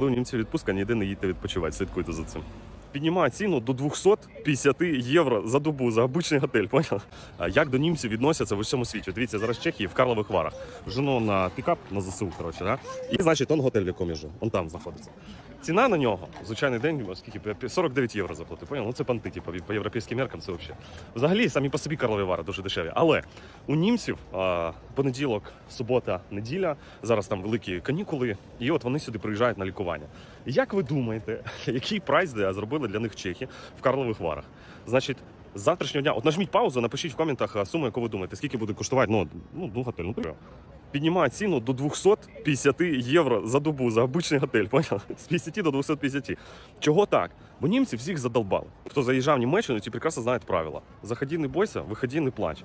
Коли у німців відпустка, ніде не їдьте відпочивати, слідкуйте за цим. Піднімає ціну до 250 євро за добу за обичний готель. Поняли? Як до німців відносяться в усьому світі? Дивіться, зараз в Чехії в Карлових Варах. Жену на пікап на ЗСУ, коротше, да? І значить, он готель, в якому я живу. Он там знаходиться. Ціна на нього, звичайний день, скільки 49 євро заплатив. Поняв? Ну це панти, типу, по європейським меркам це взагалі. Взагалі, самі по собі Карлові Вари дуже дешеві. Але у німців а, понеділок, субота, неділя, зараз там великі канікули, і от вони сюди приїжджають на лікування. Як ви думаєте, який прайс зробили для них чехи в Карлових Варах? Значить, з завтрашнього дня, от нажміть паузу, напишіть в коментах суму, яку ви думаєте, скільки буде коштувати, ну, ну, ну готель, ну. Піднімає ціну до 250 євро за добу за обичний готель, поняли? З 50 до 250. Чого так? Бо німці всіх задолбали. Хто заїжджав в Німеччину, ті прекрасно знають правила. Заходи, не бойся, виходи, не плач.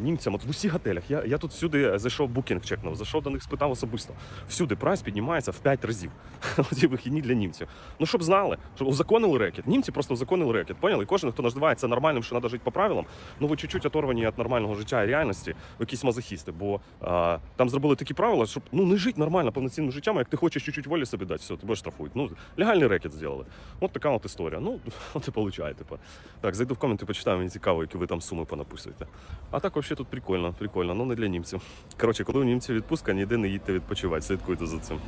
німцям. От в усіх готелях. Я, я тут всюди зайшов букінг чекнув, зайшов до них, спитав особисто. Всюди прайс піднімається в 5 разів. Ці вихідні для німців. Ну щоб знали, щоб узаконили рекет. Німці просто узаконили рекет. Поняли? Кожен, хто називається нормальним, що треба жити по правилам, ну ви чуть-чуть оторвані від нормального життя і реальності, якісь мазохісти. Бо а, там зробили такі правила, щоб ну не жити нормально повноцінним життям, як ти хочеш чуть-чуть волі собі дати, все, тебе штрафують. Ну легальний рекет зробили. От така от історія. Ну, от і получає, типу. Так, зайду в коменти, почитаю, мені цікаво, які ви там суми понаписуєте. А так взагалі тут прикольно, прикольно, ну не для німців. Коротше, коли у німців відпустка, ніде не їдьте відпочивати, слідкуйте за цим.